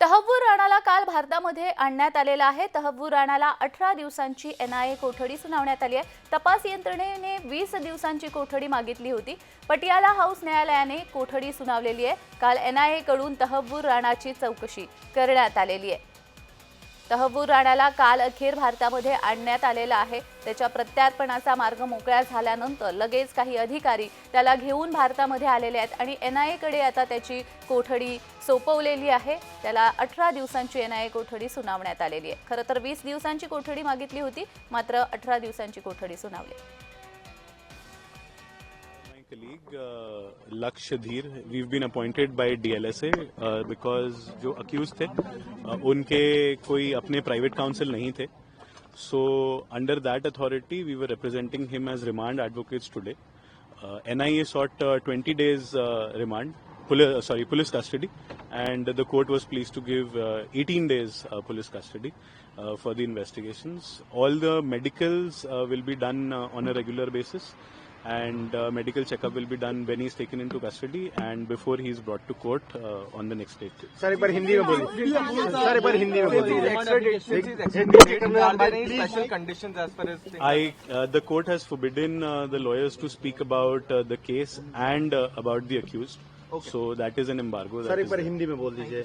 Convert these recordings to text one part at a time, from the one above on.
तहव्वूर राणाला काल भारतामध्ये आणण्यात आलेला आहे. तहव्वूर राणाला अठरा दिवसांची एन आय ए कोठडी सुनावण्यात आली आहे. तपास यंत्रणेने वीस दिवसांची कोठडी मागितली होती. पटियाला हाऊस न्यायालयाने कोठडी सुनावलेली आहे. काल एन आय ए कडून तहव्वूर राणाची चौकशी करण्यात आलेली आहे. तहबूर राणाला काल अखेर भारतामध्ये आणण्यात आलेला आहे. त्याच्या प्रत्यार्पणाचा मार्ग मोकळा झाल्यानंतर लगेच काही अधिकारी त्याला घेऊन भारतामध्ये आलेले आहेत आणि एन आय एकडे आता त्याची कोठडी सोपवलेली आहे. त्याला अठरा दिवसांची एन आय कोठडी सुनावण्यात आलेली आहे. खरं तर वीस दिवसांची कोठडी मागितली होती मात्र अठरा दिवसांची कोठडी सुनावली. आहे colleague Lakshyadhir we been appointed by DLSA because जो अक्यूज थे उनके कोई अपने प्राइवेट काउंसिल नहीं थे। So under that authority we were representing him as remand advocates today NIA sought twenty days remand sorry police custody and the court was pleased to give eighteen days police custody for the investigation all the medicals will be done on a regular basis and uh, medical checkup will be done when he's taken into custody and before he is brought to court uh, on the next date. Sir एक बार हिंदी में बोलिए sir एक बार हिंदी में बोलिए Are there any special conditions as far as things I, uh, the court has forbidden uh, the lawyers to speak about uh, the case and uh, about the accused. So that is an embargo sir एक बार हिंदी में बोल दीजिए।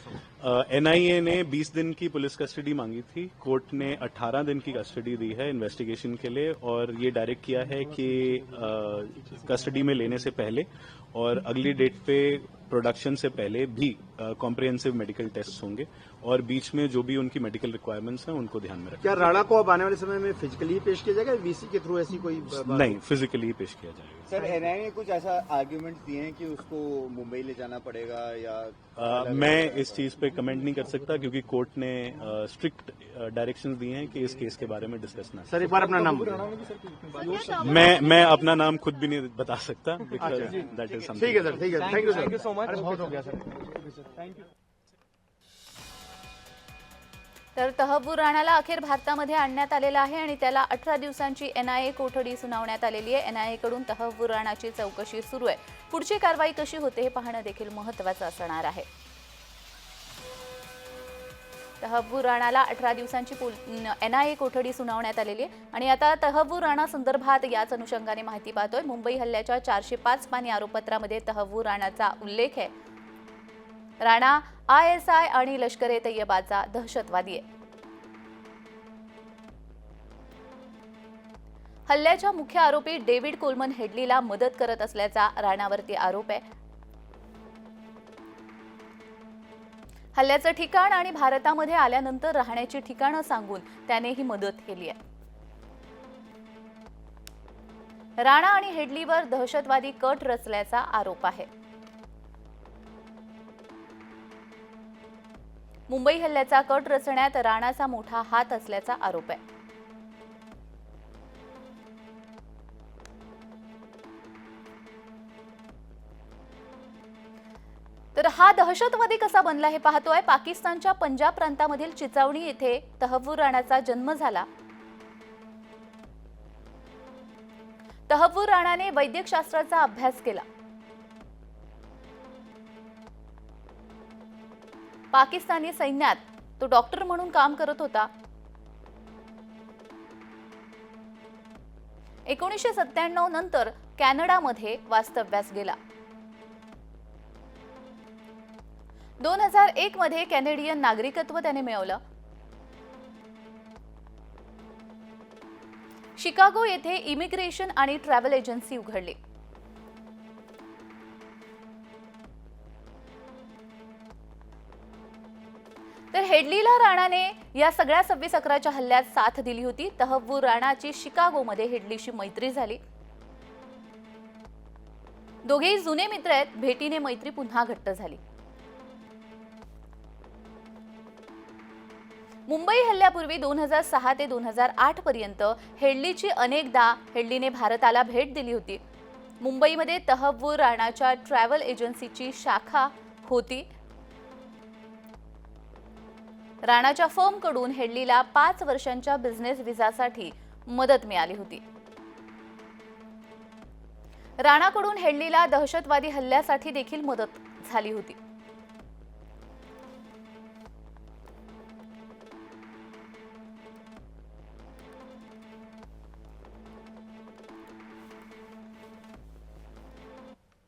NIA ने 20 दिन की police custody मांगी थी। कोर्ट ने 18 दिन की कस्टडी दी है इन्वेस्टिगेशन के लिए और ये डायरेक्ट किया है कि कस्टडी में लेने से पहले और अगली डेट पे प्रोडक्शन से पहले भी कॉम्प्रिहेंसिव मेडिकल टेस्ट होंगे और बीच में जो भी उनकी मेडिकल रिक्वायरमेंट्स हैं उनको ध्यान में रखें। क्या राणा को अब आने वाले समय में फिजिकली ही पेश किया जाएगा वीसी के थ्रू ऐसी कोई नहीं फिजिकली ही पेश किया जाएगा। सर एनआईए ने कुछ ऐसा आर्ग्यूमेंट दिए हैं कि उसको मुंबई ले जाना पड़ेगा या अ, मैं इस चीज़ पे कमेंट नहीं कर सकता क्योंकि कोर्ट ने स्ट्रिक्ट डायरेक्शन दिए हैं कि इस केस के बारे में डिस्कस ना सर एक बार अपना नाम बोलिए। करें। मैं मैं अपना नाम खुद भी नहीं बता सकता बिकॉज़ दैट इज़ ठीक है सर ठीक है थैंक यू सर बहुत हो गया सर. तर तहव्वूर राणाला अखेर भारतामध्ये आणण्यात आलेला आहे आणि त्याला अठरा दिवसांची एनआयए कोठडी सुनावण्यात आलेली आहे. एनआयए कडून तहव्वूर राणाची चौकशी सुरू आहे. पुढची कारवाई कशी होते हे पाहणं देखील महत्वाचं असणार आहे. तहव्वूर राणाला अठरा दिवसांची एनआयए कोठडी सुनावण्यात आलेली आहे. आणि आता तहव्वूर राणा संदर्भात याच अनुषंगाने माहिती पाहतोय. मुंबई हल्ल्याच्या चारशे पाच पानी आरोपपत्रामध्ये तहव्वूर राणाचा उल्लेख आहे. राणा आय एस आय आणि लष्कर ए तय्यबाचा दहशतवादी आहे. हल्ल्याच्या मुख्य आरोपी डेव्हिड कोलमन हेडलीला मदत करत असल्याचा राणावरती आरोप आहे. हल्ल्याचं ठिकाण आणि भारतामध्ये आल्यानंतर राहण्याची ठिकाणं सांगून त्याने ही मदत केली आहे. राणा आणि हेडलीवर दहशतवादी कट रचल्याचा आरोप आहे. मुंबई हल्ल्याचा कट रचण्यात राणाचा मोठा हात असल्याचा आरोप आहे. तर हा दहशतवादी कसा बनला हे पाहतोय पाकिस्तानच्या पंजाब प्रांतामधील चिचावणी येथे तहवूर राणाचा जन्म झाला. तहवूर राणाने वैद्यकशास्त्राचा अभ्यास केला. पाकिस्तानी सैन्यात तो डॉक्टर म्हणून काम करत होता. एकोणीसशे सत्त्याण्णव नंतर कॅनडामध्ये वास्तव्यास गेला. दोन हजार एक मध्ये कॅनेडियन नागरिकत्व त्याने मिळवलं. शिकागो येथे इमिग्रेशन आणि ट्रॅव्हल एजन्सी उघडली. तर हेडलीला राणाने या सगळ्या सव्वीस अकराच्या हल्ल्यात साथ दिली होती. तहव्वूर राणाची शिकागोमध्ये हेडलीशी मैत्री झाली. दोघेही जुने मित्र आहेत. भेटीने मैत्री पुन्हा घट्ट झाली. मुंबई हल्ल्यापूर्वी दोन हजार सहा ते दोन हजार आठ पर्यंत हेडलीची अनेकदा हेडलीने भारताला भेट दिली होती. मुंबईमध्ये तहव्वूर राणाच्या ट्रॅव्हल एजन्सीची शाखा होती. राणाच्या फर्मकडून हेडलीला पाच वर्षांच्या बिझनेस व्हिसासाठी मदत मिळाली होती. राणाकडून हेडलीला दहशतवादी हल्ल्यासाठी देखील मदत झाली होती.